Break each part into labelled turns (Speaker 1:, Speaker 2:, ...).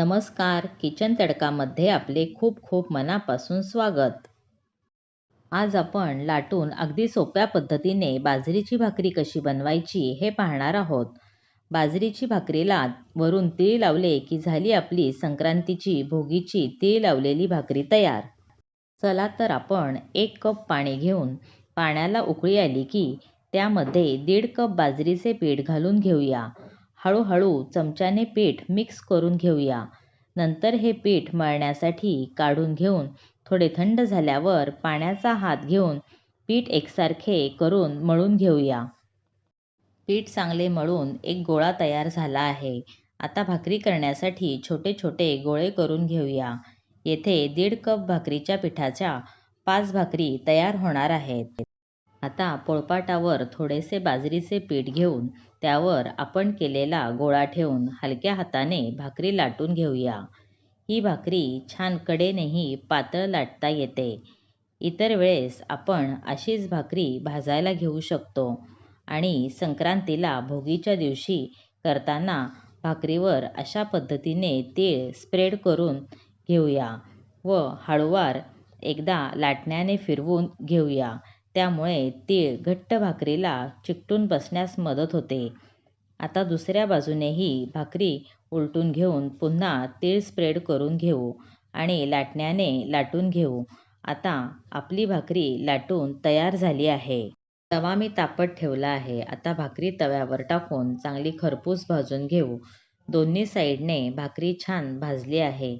Speaker 1: नमस्कार. किचन तडकामध्ये आपले खूप खूप मनापासून स्वागत. आज आपण लाटून अगदी सोप्या पद्धतीने बाजरीची भाकरी कशी बनवायची हे पाहणार आहोत. बाजरीची भाकरीला वरून तीळ लावले की झाली आपली संक्रांतीची भोगीची तीळ लावलेली भाकरी तयार. चला तर आपण एक कप पाणी घेऊन पाण्याला उकळी आली की त्यामध्ये दीड कप बाजरीचे पीठ घालून घेऊया. हळूहळू चमच्याने पीठ मिक्स करून घेऊया. नंतर हे पीठ मळण्यासाठी काढून घेऊन थोडे थंड झाल्यावर पाण्याचा हात घेऊन पीठ एकसारखे करून मळून घेऊया. पीठ चांगले मळून एक गोळा तयार झाला आहे. आता भाकरी करण्यासाठी छोटे छोटे गोळे करून घेऊया. येथे दीड कप भाकरीच्या पिठाच्या पाच भाकरी तयार होणार आहेत. आता पोळपाटावर थोडेसे बाजरीचे पीठ घेऊन त्यावर आपण केलेला गोळा ठेवून हलक्या हाताने भाकरी लाटून घेऊया. ही भाकरी छान कडेनेही पातळ लाटता येते. इतर वेळेस आपण अशीच भाकरी भाजायला घेऊ शकतो आणि संक्रांतीला भोगीच्या दिवशी करताना भाकरीवर अशा पद्धतीने तीळ स्प्रेड करून घेऊया व हळूवार एकदा लाटण्याने फिरवून घेऊया. त्यामुळे तीळ घट्ट भाकरीला चिकटून बसण्यास मदत होते. आता दुसऱ्या बाजूनेही भाकरी उलटून घेऊन पुन्हा तीळ स्प्रेड करून घेऊ आणि लाटण्याने लाटून घेऊ. आता आपली भाकरी लाटून तयार झाली आहे. तवा मी तापत ठेवला आहे. आता भाकरी तव्यावर टाकून चांगली खरपूस भाजून घेऊ. दोन्ही साईडने भाकरी छान भाजली आहे.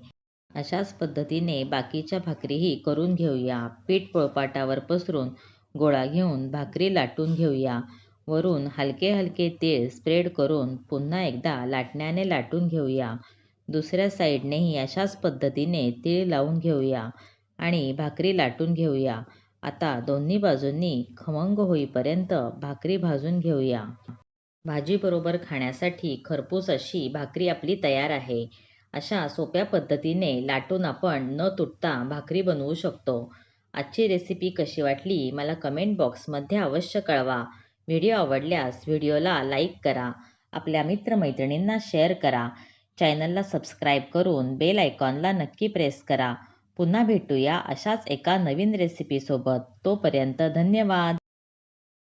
Speaker 1: अशाच पद्धतीने बाकीच्या भाकरीही करून घेऊया. पीठ पोळपाटावर पसरून गोळा घेऊन भाकरी लाटून घेऊया. वरून हलके हलके तीळ स्प्रेड करून पुन्हा एकदा लाटण्याने लाटून घेऊया. दुसऱ्या साईडनेही अशाच पद्धतीने तीळ लावून घेऊया आणि भाकरी लाटून घेऊया. आता दोन्ही बाजूंनी खमंग होईपर्यंत भाकरी भाजून घेऊया. भाजीबरोबर खाण्यासाठी खरपूस अशी भाकरी आपली तयार आहे. अशा सोप्या पद्धतीने लाटून आपण न तुटता भाकरी बनवू शकतो. आजची रेसिपी कशी वाटली मला कमेंट बॉक्समध्ये अवश्य कळवा. व्हिडिओ आवडल्यास व्हिडिओला लाईक करा. आपल्या मित्रमैत्रिणींना शेअर करा. चॅनलला सबस्क्राईब करून बेल आयकॉनला नक्की प्रेस करा. पुन्हा भेटूया अशाच एका नवीन रेसिपीसोबत तोपर्यंत धन्यवाद.